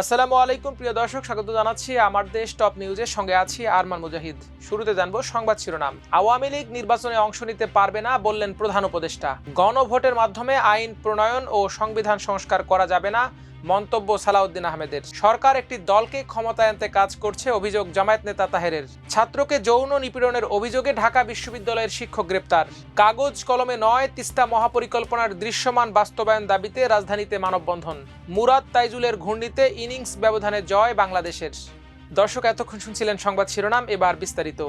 আসসালামু আলাইকুম, প্রিয় দর্শক। স্বাগত জানাচ্ছি আমার দেশ টপ নিউজের সঙ্গে আছি আরমান মুজাহিদ। শুরুতে জানব সংবাদ শিরোনাম। আওয়ামী লীগ নির্বাচনে অংশ নিতে পারবে না বললেন প্রধান উপদেষ্টা। গণভোটের মাধ্যমে আইন প্রণয়ন ও সংবিধান সংস্কার করা যাবে না। মন্তব্য সালাউদ্দিন আহমেদের। সরকার একটি দলকে ক্ষমতায় আনতে কাজ করছে, অভিযোগ জামায়াত নেতা তাহেরের। ছাত্রকে যৌন নিপীড়নের অভিযোগে ঢাকা বিশ্ববিদ্যালয়ের শিক্ষক গ্রেপ্তার। কাগজ কলমে নয়, তিস্তা মহাপরিকল্পনার দৃশ্যমান বাস্তবায়ন দাবিতে রাজধানীতে মানববন্ধন। মুরাদ তাইজুলের ঘূর্ণিতে ইনিংস ব্যবধানে জয় বাংলাদেশের। দর্শক, এতক্ষণ শুনছিলেন সংবাদ শিরোনাম, এবার বিস্তারিত।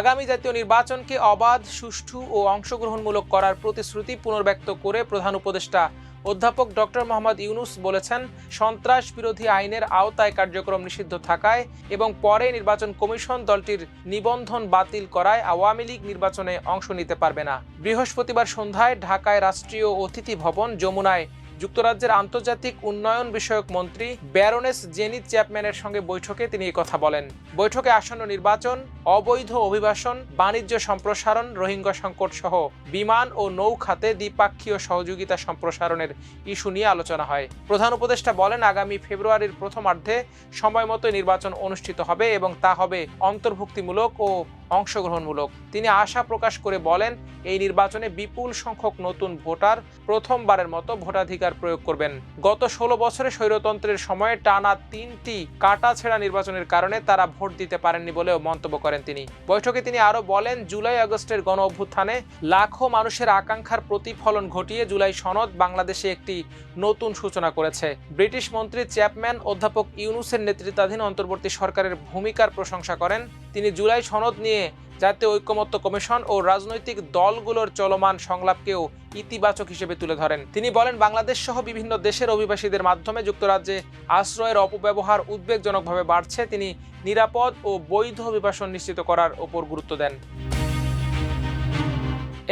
আগামী জাতীয় নির্বাচনকে অবাধ, সুষ্ঠু ও অংশগ্রহণমূলক করার প্রতিশ্রুতি পুনর্ব্যক্ত করে প্রধান উপদেষ্টা অধ্যাপক ডক্টর মোহাম্মদ ইউনুস বলেছেন, সন্ত্রাস বিরোধী আইনের আওতায় কার্যক্রম নিষিদ্ধ থাকায় এবং পরে নির্বাচন কমিশন দলটির নিবন্ধন বাতিল করায় আওয়ামী লীগ নির্বাচনে অংশ নিতে পারবে না। বৃহস্পতিবার সন্ধ্যায় ঢাকায় রাষ্ট্রীয় অতিথি ভবন, যমুনায় যুক্তরাজ্যের আন্তর্জাতিক উন্নয়ন বিষয়ক মন্ত্রী ব্যারোনেস জেনি চ্যাপম্যানের সঙ্গে বৈঠকে তিনি কথা বলেন। বৈঠকে আসন্ন নির্বাচন, অবৈধ অভিবাসন, বাণিজ্য সম্প্রসারণ, রোহিঙ্গা সংকট সহ বিমান ও নৌ খাতে দ্বিপাক্ষীয় সহযোগিতা সম্প্রসারণের ইস্যু নিয়ে আলোচনা হয়। প্রধান উপদেষ্টা বলেন, আগামী ফেব্রুয়ারির প্রথমার্ধে সময় মতো নির্বাচন অনুষ্ঠিত হবে এবং তা হবে অন্তর্ভুক্তিমূলক ও অংশগ্রহণমূলক। তিনি আশা প্রকাশ করে বলেন, এই নির্বাচনে বিপুল সংখ্যক নতুন ভোটার প্রথমবারের মতো ভোটাধিকার প্রয়োগ করবেন। গত ষোলো বছরে স্বৈরতন্ত্রের সময়ে টানা তিনটি কাটাছেড়া নির্বাচনের কারণে তারা ভোট দিতে পারেননি বলেও মন্তব্য করেন তিনি। বৈঠকে তিনি আরও বলেন, জুলাই আগস্টের গণ অভ্যুত্থানে লাখো মানুষের আকাঙ্ক্ষার প্রতিফলন ঘটিয়ে জুলাই সনদ বাংলাদেশে একটি নতুন সূচনা করেছে। ব্রিটিশ মন্ত্রী চ্যাপম্যান অধ্যাপক ইউনুসের নেতৃত্বাধীন অন্তর্বর্তী সরকারের ভূমিকার প্রশংসা করেন। তিনি জুলাই সনদ নিয়ে জাতীয় ঐক্যমত্য কমিশন ও রাজনৈতিক দলগুলোর চলমান সংলাপকেও ইতিবাচক হিসেবে তুলে ধরেন। তিনি বলেন, বাংলাদেশ সহ বিভিন্ন দেশের অভিবাসীদের মাধ্যমে যুক্তরাজ্যে আশ্রয়ের অপব্যবহার উদ্বেগজনকভাবে বাড়ছে। তিনি নিরাপদ ও বৈধ অভিবাসন নিশ্চিত করার ওপর গুরুত্ব দেন।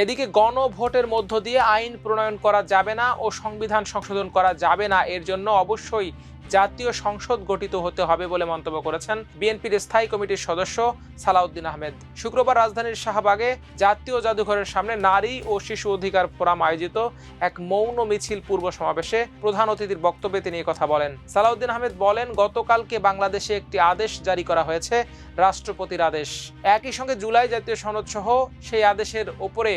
এদিকে গণভোটের মধ্য দিয়ে আইন প্রণয়ন করা যাবে না ও সংবিধান সংশোধন করা যাবে না, এর জন্য অবশ্যই জাতীয় সংসদ গঠিত হতে হবে বলে মন্তব্য করেছেন বিএনপির স্থায়ী কমিটির সদস্য সালাউদ্দিন আহমেদ। শুক্রবার রাজধানীর শাহবাগে জাতীয় জাদুঘরের সামনে নারী ও শিশু অধিকার ফোরাম আয়োজিত এক মৌন মিছিল পূর্ব সমাবেশে প্রধান অতিথির বক্তব্যে তিনি কথা বলেন। সালাউদ্দিন আহমেদ বলেন, গতকালকে বাংলাদেশে একটি আদেশ জারি করা হয়েছে, রাষ্ট্রপতির আদেশ। একই সঙ্গে জুলাই জাতীয় সনদ সহ সেই আদেশের ওপরে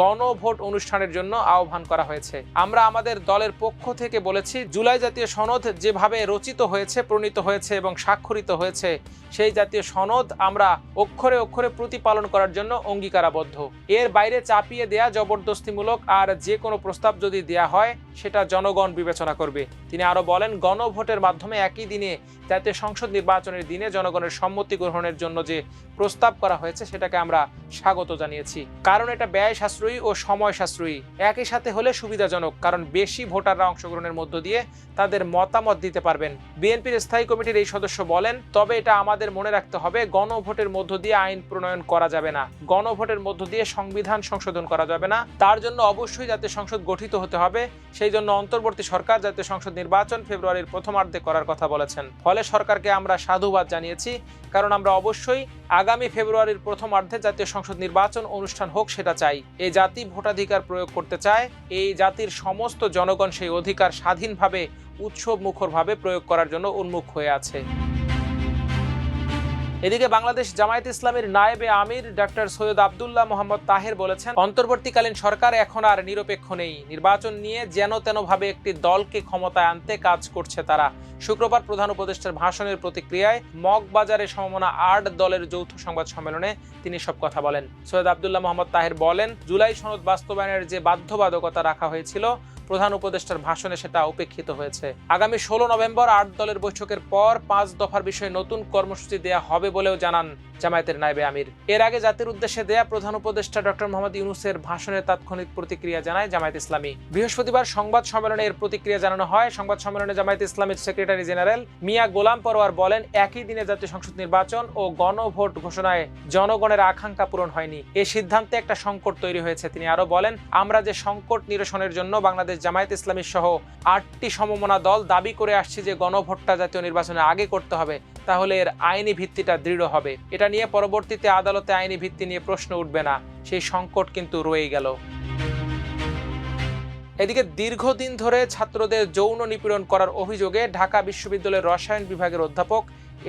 গণভোট অনুষ্ঠানের জন্য আহ্বান করা হয়েছে। আমরা আমাদের দলের পক্ষ থেকে বলেছি, জুলাই জাতীয় সনদ যেভাবে রচিত হয়েছে, প্রণীত হয়েছে এবং স্বাক্ষরিত হয়েছে, সেই জাতীয় সনদ আমরা অক্ষরে অক্ষরে প্রতিপালন করার জন্য অঙ্গীকারাবদ্ধ। এর বাইরে চাপিয়ে দেয়া জবরদস্তিমূলক আর যে কোনো প্রস্তাব যদি দেয়া হয়, সেটা জনগণ বিবেচনা করবে। তিনি আরও বলেন, গণভোটের মাধ্যমে একই দিনে জাতীয় সংসদ নির্বাচনের দিনে জনগণের সম্মতি গ্রহণের জন্য যে প্রস্তাব করা হয়েছে, সেটাকে আমরা স্বাগত জানিয়েছি। কারণ এটা ব্যয় সাশ্রয়ী ও সময় সাশ্রয়ী। একই সাথে হলে সুবিধাজনক, কারণ বেশি ভোটাররা অংশগ্রহণের মধ্য দিয়ে তাদের মতামত দিতে পারবেন। বিএনপির স্থায়ী কমিটির এই সদস্য বলেন, তবে এটা আমাদের মনে রাখতে হবে, গণভোটের মধ্য দিয়ে আইন প্রণয়ন করা যাবে না। গণভোটের মধ্য দিয়ে সংবিধান সংশোধন করা যাবে না। তার জন্য অবশ্যই জাতীয় সংসদ গঠিত হতে হবে। সেই জন্য অন্তর্বর্তী সরকার জাতীয় সংসদ নির্বাচন ফেব্রুয়ারির প্রথমার্ধে করার কথা বলেছেন। ফলে সরকারকে আমরা সাধুবাদ জানিয়েছি কারণ আমরা অবশ্যই আগামী ফেব্রুয়ারির প্রথম অর্ধে জাতীয় সংসদ নির্বাচন অনুষ্ঠান হোক সেটা চাই। এই জাতি ভোটাধিকার প্রয়োগ করতে চায়, এই জাতির সমস্ত জনগণ সেই অধিকার স্বাধীনভাবে উৎসব মুখরভাবে প্রয়োগ করার জন্য উন্মুখ হয়ে আছে। এদিকে বাংলাদেশ জামায়াত ইসলামের নায়েবে আমির ডক্টর সৈয়দ আবদুল্লাহ মোহাম্মদ তাহের বলেছেন, অন্তর্বর্তীকালীন সরকার এখন আর নিরপেক্ষ নেই। নির্বাচন নিয়ে যেন তেন ভাবে একটি দলকে ক্ষমতায় আনতে কাজ করছে তারা। শুক্রবার প্রধান উপদেষ্টার ভাষণের প্রতিক্রিয়ায় মগবাজারে সমমনা আট দলের যৌথ সংবাদ সম্মেলনে তিনি সব কথা বলেন। সৈয়দ আবদুল্লাহ মোহাম্মদ তাহের বলেন, জুলাই সনদ বাস্তবায়নের যে বাধ্যবাধকতা রাখা হয়েছিল, প্রধান উপদেষ্টার ভাষণে সেটা উপেক্ষিত হয়েছে। আগামী ষোলো নভেম্বর আট দলের বৈঠকের পর পাঁচ দফার বিষয়ে নতুন কর্মসূচি দেয়া হবে বলেও জানান জামায়াতের নাইবে আমির। এর আগে জাতির উদ্দেশ্যে দেয়া প্রধান উপদেষ্টা ডক্টর মোহাম্মদ ইউনুসের ভাষণের তাৎক্ষণিক প্রতিক্রিয়া জানায় জামায়াত ইসলামী। বৃহস্পতিবার সংবাদ সম্মেলনে এর প্রতিক্রিয়া জানানো হয়। সংবাদ সম্মেলনে জামায়াত ইসলামীর সেক্রেটারি জেনারেল মিয়া গোলাম পরোয়ার বলেন, একই দিনে জাতীয় সংসদ নির্বাচন ও গণভোট ঘোষণায় জনগণের আকাঙ্ক্ষা পূরণ হয়নি। এ সিদ্ধান্তে একটা সংকট তৈরি হয়েছে। তিনি আরও বলেন, আমরা যে সংকট নিরসনের জন্য বাংলাদেশ জামায়াত ইসলামী সহ আটটি সমমনা দল দাবি করে আসছে যে গণভোটটা জাতীয় নির্বাচনের আগে করতে হবে, তাহলে এর আইনি ভিত্তিটা দৃঢ় হবে। এটা নিয়ে পরবর্তীতে আদালতে আইনি ভিত্তি নিয়ে প্রশ্ন উঠবে না। সেই সংকট কিন্তু রয়ে গেল। এদিকে দীর্ঘদিন ধরে ছাত্রদের যৌন নিপীড়ন করার অভিযোগে ঢাকা বিশ্ববিদ্যালয়ের রসায়ন বিভাগের অধ্যাপক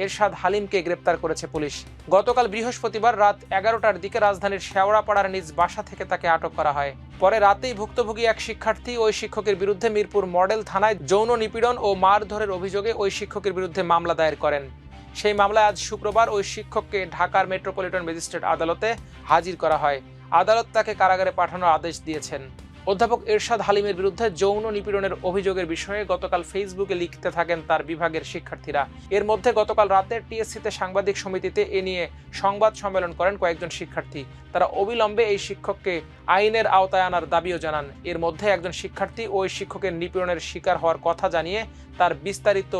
এরশাদ হালিমকে গ্রেপ্তার করেছে পুলিশ। গতকাল বৃহস্পতিবার রাত এগারোটার দিকে রাজধানীর শেওড়াপাড়ার নিজ বাসা থেকে তাকে আটক করা হয়। পরে রাতেই ভুক্তভোগী এক শিক্ষার্থী ওই শিক্ষকের বিরুদ্ধে মিরপুর মডেল থানায় যৌন নিপীড়ন ও মারধরের অভিযোগে ওই শিক্ষকের বিরুদ্ধে মামলা দায়ের করেন। সেই মামলায় আজ শুক্রবার ওই শিক্ষককে ঢাকার মেট্রোপলিটন ম্যাজিস্ট্রেট আদালতে হাজির করা হয়। আদালত তাকে কারাগারে পাঠানোর আদেশ দিয়েছেন। অধ্যাপক এরশাদ হালিমের বিরুদ্ধে যৌন নিপীড়নের অভিযোগের বিষয়ে গতকাল ফেসবুকে লিখতে থাকেন তার বিভাগের শিক্ষার্থীরা। এর মধ্যে গতকাল রাতে টিএসসিতে সাংবাদিক সমিতিতে এ নিয়ে সংবাদ সম্মেলন করেন কয়েকজন শিক্ষার্থী। তারা অবিলম্বে এই শিক্ষককে আইনের আওতায় আনার দাবিও জানান। এর মধ্যে একজন শিক্ষার্থী ওই শিক্ষকের নিপীড়নের শিকার হওয়ার কথা জানিয়ে তার বিস্তারিত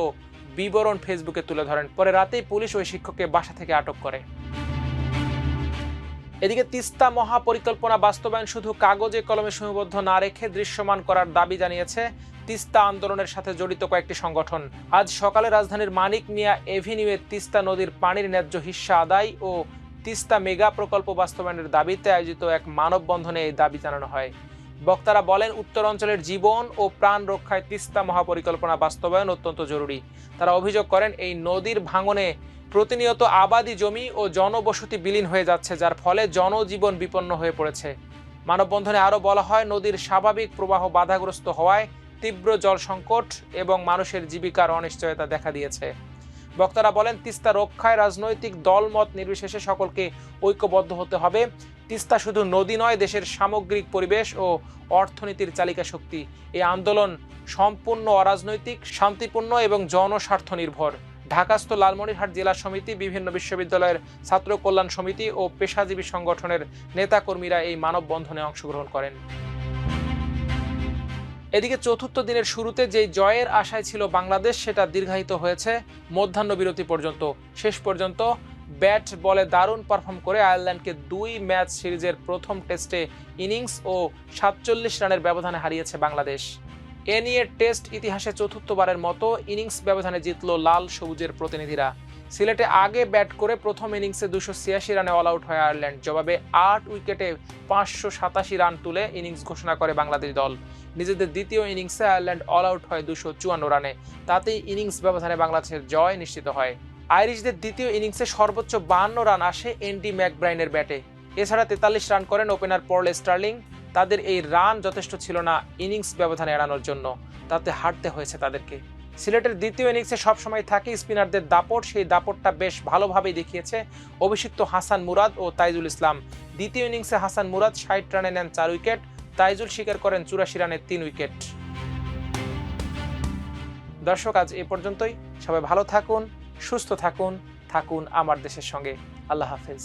বিবরণ ফেসবুকে তুলে ধরেন। পরে রাতেই পুলিশ ওই শিক্ষককে বাসা থেকে আটক করে। এদিকে তিস্তা মহাপরিকল্পনা বাস্তবায়ন শুধু কাগজে কলমে সীমাবদ্ধ না রেখে দৃশ্যমান করার দাবি জানিয়েছে তিস্তা আন্দোলনের সাথে জড়িত কয়েকটি সংগঠন। আজ সকালে রাজধানীর মানিক মিয়া এভিনিউয়ে তিস্তা নদীর পানির ন্যায্য হিস্সা আদায় ও তিস্তা মেগা প্রকল্প বাস্তবায়নের দাবিতে আয়োজিত এক মানববন্ধনে এই দাবি জানানো হয়। বক্তারা বলেন, উত্তর অঞ্চলের জীবন ও প্রাণ রক্ষায় তিস্তা মহাপরিকল্পনা বাস্তবায়ন অত্যন্ত জরুরি। তারা অভিযোগ করেন, এই নদীর ভাঙনে প্রতিনিয়ত আবাদি জমি ও জনবসতি বিলীন হয়ে যাচ্ছে, যার ফলে জনজীবন বিপন্ন হয়ে পড়েছে। মানববন্ধনে আরও বলা হয়, নদীর স্বাভাবিক প্রবাহ বাধাগ্রস্ত হওয়ায় তীব্র জল সংকট এবং মানুষের জীবিকার অনিশ্চয়তা দেখা দিয়েছে। বক্তারা বলেন, তিস্তা রক্ষায় রাজনৈতিক দলমত নির্বিশেষে সকলকে ঐক্যবদ্ধ হতে হবে। তিস্তা শুধু নদী নয়, দেশের সামগ্রিক পরিবেশ ও অর্থনীতির চালিকা শক্তি। এই আন্দোলন সম্পূর্ণ অরাজনৈতিক, শান্তিপূর্ণ এবং জনস্বার্থ নির্ভর। ঢাকাস্থ লালমনিরহাট জেলা সমিতি, বিভিন্ন বিশ্ববিদ্যালয়ের ছাত্র কল্যাণ সমিতি ও পেশাজীবী সংগঠনের নেতাকর্মীরা এই মানববন্ধনে অংশগ্রহণ করেন। এদিকে চতুর্থ দিনের শুরুতে যে জয়ের আশায় ছিল বাংলাদেশ, সেটা দীর্ঘায়িত হয়েছে। মধ্যাহ্ন বিরতি পর্যন্ত। শেষ পর্যন্ত ব্যাট বলে দারুণ পারফর্ম করে আয়ারল্যান্ডকে দুই ম্যাচ সিরিজের প্রথম টেস্টে ইনিংস ও সাতচল্লিশ রানের ব্যবধানে হারিয়েছে বাংলাদেশ। এ নিয়ে টেস্ট ইতিহাসে চতুর্থবারের মতো ইনিংস ব্যবধানে জিতল লাল সবুজের প্রতিনিধিরা। সিলেটে আগে ব্যাট করে প্রথম ইনিংসে দুশো ছিয়াশি রানে অল আউট হয় আয়ারল্যান্ড। জবাবে আট উইকেটে পাঁচশো সাতাশি রান তুলে ইনিংস ঘোষণা করে বাংলাদেশ দল। নিজেদের দ্বিতীয় ইনিংসে আয়ারল্যান্ড অল আউট হয় দুশো চুয়ান্ন রানে। তাতেই ইনিংস ব্যবধানে বাংলাদেশের জয় নিশ্চিত হয়। আইরিশদের দ্বিতীয় ইনিংসে সর্বোচ্চ বাহান্ন রান আসে এন্ডি ম্যাকব্রাইনের ব্যাটে। এছাড়া তেতাল্লিশ রান করেন ওপেনার পর্ল স্টার্লিং। তাদের এই রান যথেষ্ট ছিল না ইনিংস ব্যবধান এড়ানোর জন্য। তাতে হারতে হয়েছে তাদেরকে। সিলেটের দ্বিতীয় ইনিংসে সবসময় থাকে স্পিনারদের দাপট। সেই দাপটটা বেশ ভালোভাবেই দেখিয়েছে অভিষিক্ত হাসান মুরাদ ও তাইজুল ইসলাম। দ্বিতীয় ইনিংসে হাসান মুরাদ ষাট রানে নেন চার উইকেট। তাইজুল স্বীকার করেন চুরাশি রানে তিন উইকেট। দর্শক, আজ এ পর্যন্তই। সবাই ভালো থাকুন। সুস্থ থাকুন থাকুন আমার দেশের সঙ্গে। আল্লাহ হাফেজ।